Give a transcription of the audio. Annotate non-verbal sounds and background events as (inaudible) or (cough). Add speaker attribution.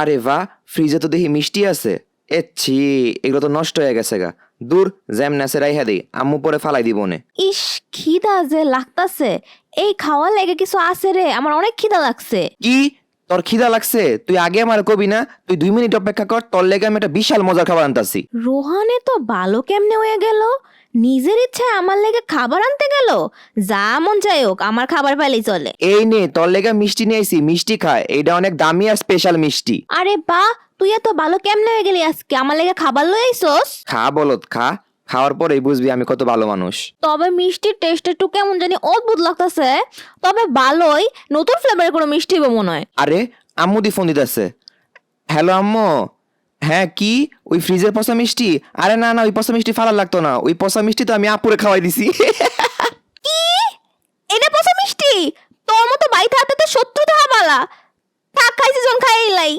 Speaker 1: আরে বাহ ফ্রিজে তো দেখি মিষ্টি আছে। এ ছি এগুলো তো নষ্ট হয়ে গেছে গা। দূর জ্যাম নাসে রাইহা দেই আম্মু পরে ফালাই দিব নে
Speaker 2: ইস খিদা যে লাগতাছে। এই খাওয়া লেগে কিছু আছে রে আমার অনেক খিদা লাগছে।
Speaker 1: কি? তোর খিদা লাগছে? তুই আগে আমার কবি না? তুই দুই মিনিট অপেক্ষা কর তোর লেগে আমি একটা বিশাল মজার খাবার আনতাছি।
Speaker 2: রোহানে তো ভালো কেমনে হয়ে গেল? নিজের ইচ্ছায় আমার লেগে খাবার আনতে গেল? যা মন চাই হোক আমার খাবার পাইলেই চলে।
Speaker 1: এই নে তোর লেগে মিষ্টি নিয়ে আইছি মিষ্টি খায় এটা অনেক দামি আর স্পেশাল মিষ্টি।
Speaker 2: আরে বা তুই এত ভালো কেমনে হয়ে গেলি আজকে? আমার লেগে খাবার লই আইসোস?
Speaker 1: খা বলত খা। খাওয়ার পরেই বুঝবি আমি কত ভালো মানুষ।
Speaker 2: তবে মিষ্টির টেস্ট একটু কেমন জানি অদ্ভুত লাগতেছে। তবে ভালোই নতুন ফ্লেভারের কোনো মিষ্টি হবে মনে হয়।
Speaker 1: আরে আম্মু দি ফোন দিতেছে। হ্যালো আম্মু। হ্যাঁ কি? ওই ফ্রিজের পচা মিষ্টি? আরে না না, ওই পচা মিষ্টি ফালার লাগতো না। ওই পচা মিষ্টি তো আমি আপুরে খাওয়াই দিছি। (laughs)
Speaker 2: কি? এটা পচা মিষ্টি? তোর মতো বাইতে হাতে তো শত্রু ধাবালা থাক, খাইছি জন খাইলাই।